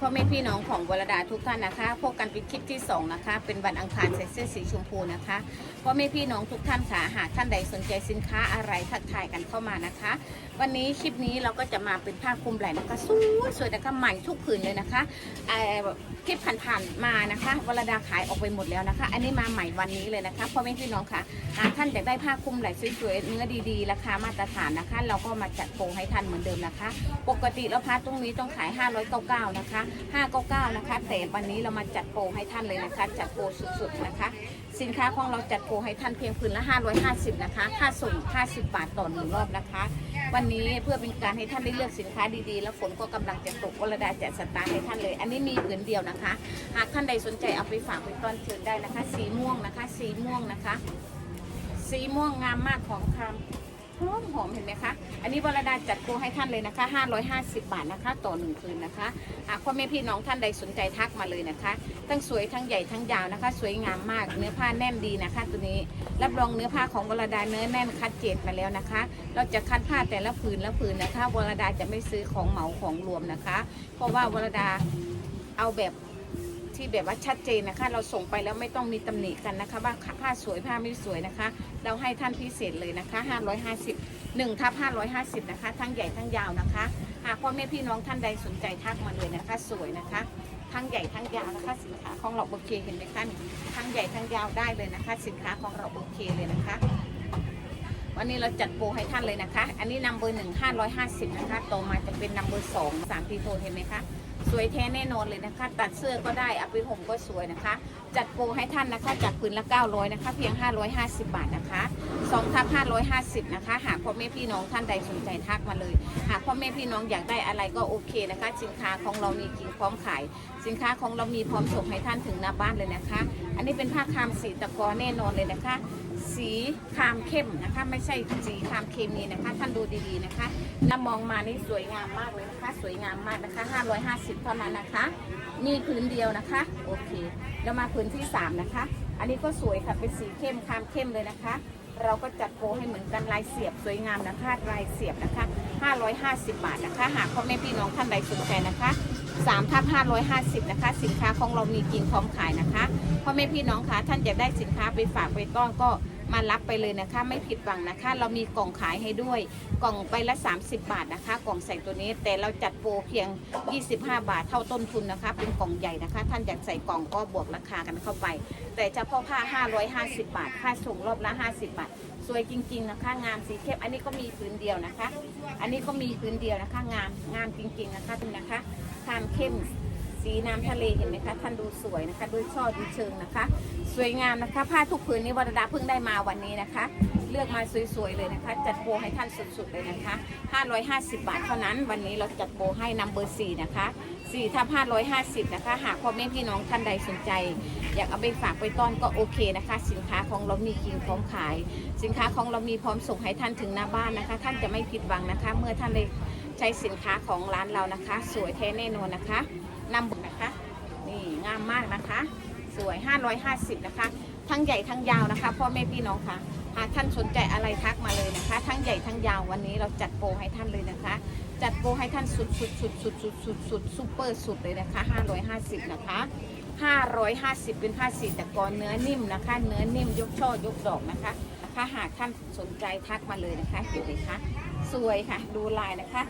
พ่อแม่พี่น้องของวรดาทุกท่านนะคะ พบกันเป็นคลิปที่สองนะคะ เป็นวันอังคารใส่เสื้อสีชมพูนะคะพ่อแม่พี่น้องทุกท่านค่ะหากท่านใดสนใจสินค้าอะไรทักทายกันเข้ามานะคะ วันนี้คลิปนี้เราก็จะมาเป็นผ้าคลุมไหล่นะคะสวยสวยนะคะใหม่ทุกผืนเลยนะคะเอ่อ ลิปผ่านๆมานะคะวรดาขายออกไปหมดแล้วนะคะ อันนี้มาใหม่วันนี้เลยนะคะพ่อแม่พี่น้องค่ะหากท่านอยากได้ผ้าคลุมไหล่สวยๆเนื้อดีๆราคามาตรฐานนะคะ เราก็มาจัดโปรให้ท่านเหมือนเดิมนะคะ ปกติแล้วผ้าตรงนี้ต้องขาย 599นะคะ599นะคะแต่วันนี้เรามาจัดโปรให้ท่านเลยนะคะ จัดโปรสุดๆนะคะสินค้าของเราจัดโปรให้ท่านเพียงผืนละ 550 นะคะ ค่าส่ง 50 บาทต่อหนึ่งรอบนะคะ วันนี้เพื่อเป็นการให้ท่านได้เลือกสินค้าดีๆ แล้วฝนก็กำลังจะตกวรดาจะสตาร์ให้ท่านเลย อันนี้มีผืนเดียวนะคะ หากท่านใดสนใจเอาไปฝากไปต้อนเชิญได้นะคะ สีม่วงนะคะ สีม่วงนะคะ สีม่วงงามมากของคำหอมหอมเห็นไหมคะ อันนี้วรดาจัดโปรให้ท่านเลยนะคะ 550 บาทนะคะ ต่อหนึ่งคืนนะคะหากพ่อแม่พี่น้องท่านใดสนใจทักมาเลยนะคะ ทั้งสวยทั้งใหญ่ทั้งยาวนะคะ สวยงามมากเนื้อผ้าแน่นดีนะคะ ตัวนี้รับรองเนื้อผ้าของวรดาเนื้อแน่นคัดเจดมาแล้วนะคะ เราจะคัดผ้าแต่ละผืนละผืนนะคะวรดาจะไม่ซื้อของเหมาของรวมนะคะ เพราะว่าวรดาเอาแบบที่แบบว่าชัดเจนนะคะ เราส่งไปแล้วไม่ต้องมีตำหนิกันนะคะ ว่าผ้าสวยผ้าไม่สวยนะคะ เราให้ท่านพิเศษเลยนะคะ 550 1ทับ550 นะคะ ทั้งใหญ่ทั้งยาวนะคะ หากพ่อแม่พี่น้องท่านใดสนใจทักมาเลยนะคะ สวยนะคะ ทั้งใหญ่ทั้งยาวนะคะสินค้าของเราโอเคเห็นไหมคะนี่ทั้งใหญ่ทั้งยาวได้เลยนะคะ สินค้าของเราโอเคเลยนะคะ วันนี้เราจัดโปรให้ท่านเลยนะคะ อันนี้นัมเบอร์หนึ่งห้าร้อยห้าสิบนะคะต่อมาจะเป็นนัมเบอร์สองสามพีโทเห็นไหมคะ สวยแท้แน่นอนเลยนะคะ ตัดเสื้อก็ได้เอาไปห่มก็สวยนะคะ จัดโปรให้ท่านนะคะจากผืนละ 900 นะคะ เพียง 550 บาทนะคะ2ทับ550 นะคะ หากพ่อแม่พี่น้องท่านใดสนใจทักมาเลย หากพ่อแม่พี่น้องอยากได้อะไรก็โอเคนะคะ สินค้าของเรามีจริงพร้อมขาย สินค้าของเรามีพร้อมส่งให้ท่านถึงหน้าบ้านเลยนะคะ อันนี้เป็นผ้าคามสีตะกอแน่นอนเลยนะคะ สีครามเข้มนะคะ ไม่ใช่สีครามเคมีนะคะ ท่านดูดีๆนะคะน้ามองมานี่สวยงามมากเลยนะคะ สวยงามมากนะคะ 550เท่านั้นนะคะ มีผืนเดียวนะคะ โอเคแล้วมาผืนที่ 3 นะคะ อันนี้ก็สวยค่ะเป็นสีเข้มครามเข้มเลยนะคะ เราก็จัดโปรให้เหมือนกันลายเสียบสวยงามนะคะลายเสียบนะคะ 550 บาทนะคะ หากพ่อแม่พี่น้องท่านใดสนใจนะคะ3ทับ550 นะคะ สินค้าของเรามีจริงพร้อมขายนะคะพ่อแม่พี่น้องคะท่านอยากได้สินค้าไปฝากไปต้อนก็ มารับไปเลยนะคะ ไม่ผิดหวังนะคะ เรามีกล่องขายให้ด้วย กล่องไปละ 30 บาทนะคะ กล่องใส่ตัวนี้แต่เราจัดโปรเพียง 25 บาทเท่าต้นทุนนะคะ เป็นกล่องใหญ่นะคะ ท่านอยากใส่กล่องก็บวกราคากันเข้าไป แต่เฉพาะผ้า 550 บาทค่าส่งรอบละ 50 บาท สวยจริง ๆ นะคะ งามสีเข้มอันนี้ก็มีพื้นเดียวนะคะ อันนี้ก็มีพื้นเดียวนะคะ งามงามจริง ๆ นะคะดูนะคะคามเข้ม สีน้ำทะเลเห็นไหมคะท่านดูสวยนะคะด้วยช่อดูเชิงนะคะ สวยงามนะคะ ผ้าทุกผืนนี้วรดาเพิ่งได้มาวันนี้นะคะ เลือกมาสวยๆเลยนะคะ จัดโปรให้ท่านสุดๆเลยนะคะ 550 บาทเท่านั้น วันนี้เราจัดโปรให้นัมเบอร์4นะคะ4ทับ550 นะคะ หากพ่อแม่พี่น้องท่านใดสนใจ อยากเอาไปฝากไปต้อนก็โอเคนะคะ สินค้าของเรามีจริงพร้อมขาย สินค้าของเรามีพร้อมส่งให้ท่านถึงหน้าบ้านนะคะ ท่านจะไม่ผิดหวังนะคะ เมื่อท่านได้ใช้สินค้าของร้านเรานะคะ สวยแท้แน่นอนนะคะ นำบุกนะคะ นี่งามมากนะคะ สวย 550 นะคะ ทั้งใหญ่ทั้งยาวนะคะพ่อแม่พี่น้องคะหากท่านสนใจอะไรทักมาเลยนะคะ ทั้งใหญ่ทั้งยาววันนี้เราจัดโปรให้ท่านเลยนะคะ จัดโปรให้ท่านสุดสุดสุดสุดสุดสุดสุดซุปเปอร์สุดเลยนะคะ 550 นะคะ 550 เป็นผ้าสีตะกอนเนื้อนิ่มนะคะ เนื้อนิ่มยกช่อยกดอกนะคะนะคะหากท่านสนใจทักมาเลยนะคะเห็นไหมคะสวยค่ะ ดูลายนะคะ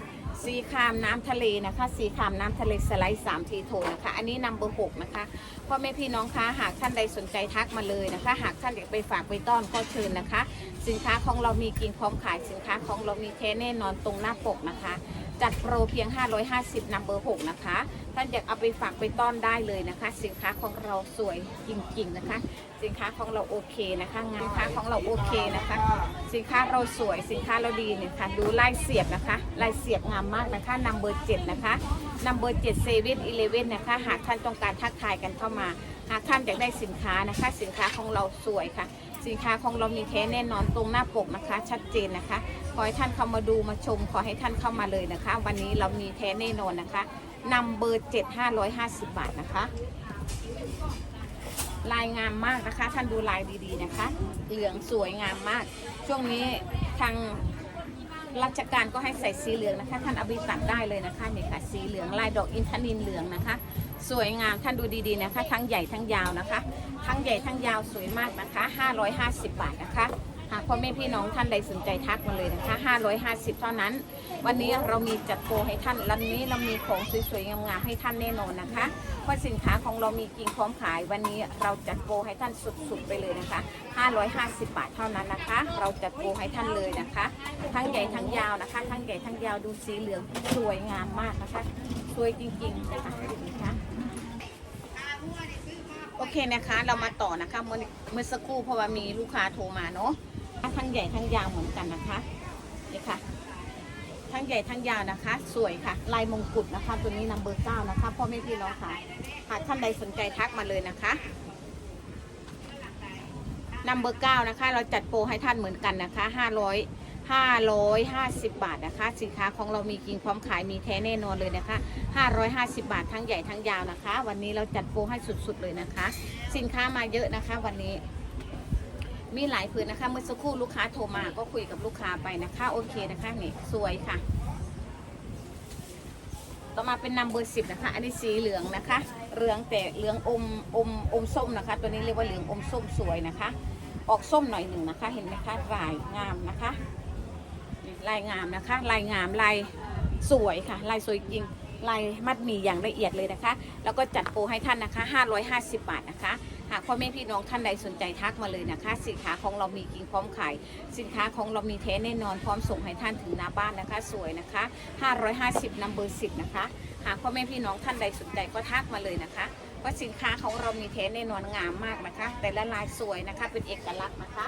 สีครามน้ำทะเลนะคะ สีครามน้ำทะเลสไลด์3ทีโทนนะคะ อันนี้นัมเบอร์หกนะคะพ่อแม่พี่น้องคะหากท่านใดสนใจทักมาเลยนะคะ หากท่านอยากไปฝากไปต้อนก็เชิญนะคะ สินค้าของเรามีกินพร้อมขายสินค้าของเรามีแท้แน่นอนตรงหน้าปกนะคะ จัดโปรเพียง 550นัมเบอร์6นะคะ ท่านอยากเอาไปฝากไปต้อนได้เลยนะคะ สินค้าของเราสวยจริงๆนะคะ สินค้าของเราโอเคนะคะงานค้าของเราโอเคนะคะ สินค้าเราสวยสินค้าเราดีเนี่ยค่ะดูลายเสียบนะคะลายเสียบงามมากนะคะนัมเบอร์7นะคะนัมเบอร์7เซเว่นอีเลเว่นนะคะ หากท่านต้องการทักทายกันเข้ามา หากท่านอยากได้สินค้านะคะ สินค้าของเราสวยค่ะ สินค้าของเรามีแท้แน่นอนตรงหน้าปกนะคะ ชัดเจนนะคะ ขอให้ท่านเข้ามาดูมาชม ขอให้ท่านเข้ามาเลยนะคะ วันนี้เรามีแท้แน่นอนนะคะนำเบอร์7 550บาทนะคะลายงามมากนะคะ ท่านดูลายดีๆนะคะ เหลืองสวยงามมาก ช่วงนี้ทางราชการก็ให้ใส่สีเหลืองนะคะ ท่านเอาไปตัดได้เลยนะคะนี่ค่ะสีเหลืองลายดอกอินทนินเหลืองนะคะ สวยงามท่านดูดีๆนะคะทั้งใหญ่ทั้งยาวนะคะ ทั้งใหญ่ทั้งยาวสวยมากนะคะ 550 บาทนะคะหากพ่อแม่พี่น้องท่านใดสนใจทักมาเลยนะคะ 550 เท่านั้น วันนี้เรามีจัดโปรให้ท่านวันนี้เรามีของสวยๆงามๆให้ท่านแน่นอนนะคะ เพราะสินค้าของเรามีจริงพร้อมขาย วันนี้เราจัดโปรให้ท่านสุดๆไปเลยนะคะ 550 บาทเท่านั้นนะคะ เราจัดโปรให้ท่านเลยนะคะ ทั้งใหญ่ทั้งยาวนะคะ ทั้งใหญ่ทั้งยาวดูสีเหลืองสวยงามมากนะคะ สวยจริงๆนะคะ โอเคนะคะ เรามาต่อนะคะเมื่อเมื่อสักครู่เพราะว่ามีลูกค้าโทรมาเนาะทั้งใหญ่ทั้งยาวเหมือนกันนะคะนี่ค่ะทั้งใหญ่ทั้งยาวนะคะ สวยค่ะ ลายมงกุฎนะคะ ตัวนี้นัมเบอร์เก้านะคะพ่อแม่พี่น้องค่ะหากท่านใดสนใจทักมาเลยนะคะนัมเบอร์เก้านะคะ เราจัดโปรให้ท่านเหมือนกันนะคะห้าร้อย ห้าร้อยห้าสิบบาทนะคะ สินค้าของเรามีจริงพร้อมขายมีแท้แน่นอนเลยนะคะห้าร้อยห้าสิบบาททั้งใหญ่ทั้งยาวนะคะ วันนี้เราจัดโปรให้สุดๆเลยนะคะ สินค้ามาเยอะนะคะวันนี้มีหลายผืนนะคะ เมื่อสักครู่ลูกค้าโทรมาก็คุยกับลูกค้าไปนะคะ โอเคนะคะนี่สวยค่ะ ต่อมาเป็นนัมเบอร์สิบนะคะ อันนี้สีเหลืองนะคะ เหลืองแต่เหลืองอมอมอมส้มนะคะ ตัวนี้เรียกว่าเหลืองอมส้มสวยนะคะ ออกส้มหน่อยหนึ่งนะคะ เห็นไหมคะลายงามนะคะ ลายงามนะคะ ลายงามลายสวยค่ะ ลายสวยจริงลายมัดหมีอย่างละเอียดเลยนะคะ แล้วก็จัดโปรให้ท่านนะคะ 550 บาทนะคะ หากพ่อแม่พี่น้องท่านใดสนใจทักมาเลยนะคะ สินค้าของเรามีจริงพร้อมขาย สินค้าของเรามีแท้แน่นอนพร้อมส่งให้ท่านถึงหน้าบ้านนะคะ สวยนะคะ 550นัมเบอร์10 นะคะ หากพ่อแม่พี่น้องท่านใดสนใจก็ทักมาเลยนะคะว่าสินค้าของเรามีแท้แน่นอนงามมากนะคะ แต่ละลายสวยนะคะ เป็นเอกลักษณ์นะคะ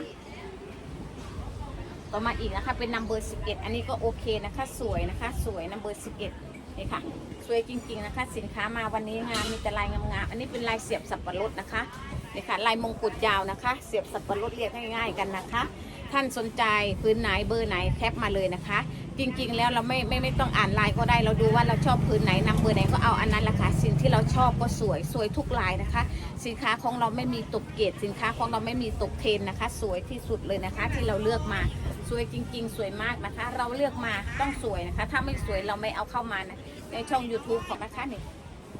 ต่อมาอีกนะคะ เป็นนัมเบอร์11อันนี้ก็โอเคนะคะ สวยนะคะ สวยนัมเบอร์11นี่ค่ะ สวยจริง ๆนะคะ สินค้ามาวันนี้งามมีแต่ลายงามๆอันนี้เป็นลายเสียบสับปะรดนะคะนี่ค่ะลายมงกุฎยาวนะคะ เสียบสับปะรดเรียกง่ายๆกันนะคะ ท่านสนใจพื้นไหนเบอร์ไหนแคปมาเลยนะคะ จริงๆแล้วเราไม่ไม่ไม่ต้องอ่านลายก็ได้เราดูว่าเราชอบพื้นไหนนำเบอร์ไหนก็เอาอันนั้นละค่ะสิ่งที่เราชอบก็สวยสวยทุกลายนะคะ สินค้าของเราไม่มีตกเกรดสินค้าของเราไม่มีตกเทนนะคะ สวยที่สุดเลยนะคะ ที่เราเลือกมา วยจริง ๆ สวยมากนะคะ เราเลือกมาต้องสวยนะคะ ถ้าไม่สวยเราไม่เอาเข้ามานะในช่อง YouTube ของนะคะนี่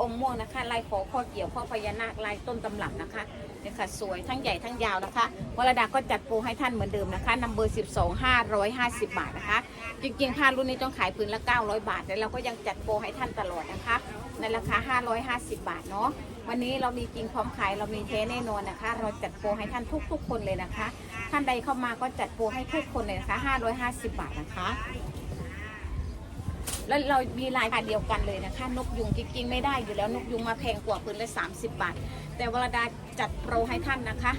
อมม่วงนะคะลายขอข้อเกี่ยวข้อพญานาคลายต้นตำรับนะคะเนี่ยค่ะสวยทั้งใหญ่ทั้งยาวนะคะวรดาก็จัดโปรให้ท่านเหมือนเดิมนะคะนัมเบอร์ 12 550 บาทนะคะ จริงๆผ้ารุ่นนี้ต้องขายพื้นละ 900 บาทแต่เราก็ยังจัดโปรให้ท่านตลอดนะคะ ในราคา 550 บาทเนาะวันนี้เรามีจริงพร้อมขายเรามีเทแน่นอนนะคะ เราจัดโปรให้ท่านทุกๆคนเลยนะคะ ท่านใดเข้ามาก็จัดโปรให้ทุกคนเลยนะคะ 550 บาทนะคะแล้วเรามีลายเดียวกันเลยนะคะ นกยุงจริงๆไม่ได้อยู่แล้วนกยุงมาแพงกว่าพื้นละ30 บาท แต่วรดาจัดโปรให้ท่านนะคะ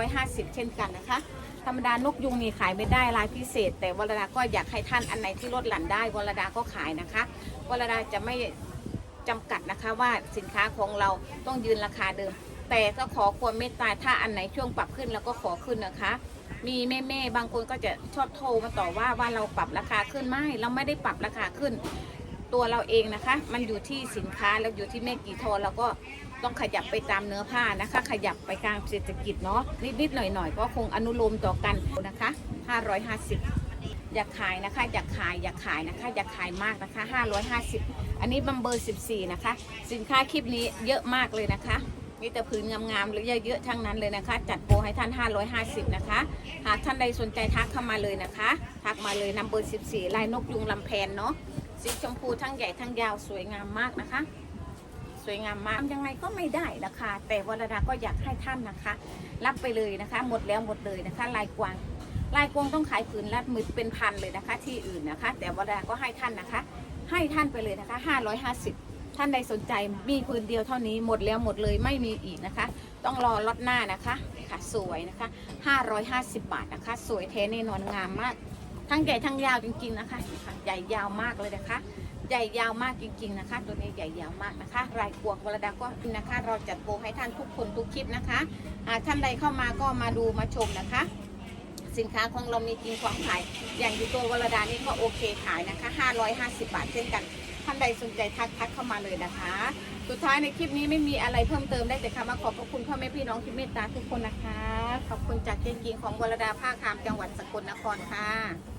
550 เช่นกันนะคะ ธรรมดานกยุงนี่ขายไม่ได้ลายพิเศษ แต่วรดาก็อยากให้ท่านอันไหนที่ลดหลั่นได้วรดาก็ขายนะคะวรดาจะไม่ จำกัดนะคะว่าสินค้าของเราต้องยืนราคาเดิม แต่ก็ขอความเมตตาถ้าอันไหนช่วงปรับขึ้นแล้วก็ขอขึ้นนะคะ มีแม่ๆบางคนก็จะชอบโทรมาต่อว่าว่าเราปรับราคาขึ้นไม่เราไม่ได้ปรับราคาขึ้น ตัวเราเองนะคะ มันอยู่ที่สินค้าแล้วอยู่ที่แม่กี่ทรเราก็ต้องขยับไปตามเนื้อผ้านะคะ ขยับไปกลางเศรษฐกิจเนาะนิดๆหน่อยๆก็คงอนุโลมต่อกันนะคะ 550 อยากขายนะคะ อยากขายอยากขายนะคะอยากขายมากนะคะ 550 อันนี้บัมเบอร์ 14 นะคะ สินค้าคลิปนี้เยอะมากเลยนะคะ มีแต่พื้นงามๆหรือเยอะๆทั้งนั้นเลยนะคะ จัดโปรให้ท่าน 550 นะคะ หากท่านใดสนใจทักเข้ามาเลยนะคะทักมาเลยนัมเบอร์ 14 ลายนกยุงลำแพนเนาะสีชมพูทั้งใหญ่ทั้งยาวสวยงามมากนะคะสวยงามมากยังไงก็ไม่ได้นะคะ แต่วรดาก็อยากให้ท่านนะคะ รับไปเลยนะคะ หมดแล้วหมดเลยนะคะ ลายกวาง ลายกวงต้องขายผืนละหมือเป็นพันเลยนะคะ ที่อื่นนะคะ แต่วรดาก็ให้ท่านนะคะ ให้ท่านไปเลยนะคะ 550 ท่านใดสนใจมีพื้นเดียวเท่านี้หมดแล้วหมดเลยไม่มีอีกนะคะ ต้องรอล็อตหน้านะคะค่ะสวยนะคะ 550 บาทนะคะ สวยแท้แน่นอนงามมาก ทั้งใหญ่ทั้งยาวจริงๆนะคะค่ะใหญ่ยาวมากเลยนะคะใหญ่ยาวมากจริงๆนะคะ ตัวนี้ใหญ่ยาวมากนะคะ รายกวงวรดาก็นะคะ เราจัดโปรให้ท่านทุกคนทุกคลิปนะคะท่านใดเข้ามาก็มาดูมาชมนะคะ สินค้าของเรามีจริงของขาย อย่างอยู่ตัววรดานี่ก็โอเคขายนะคะ 550 บาทเช่นกัน ท่านใดสนใจทักทักเข้ามาเลยนะคะ สุดท้ายในคลิปนี้ไม่มีอะไรเพิ่มเติมได้แต่คำว่าขอบพระคุณพ่อแม่พี่น้องที่เมตตาทุกคนนะคะ ขอบคุณจากเจนกิงของวรดาภาคคามจังหวัดสกลนครค่ะ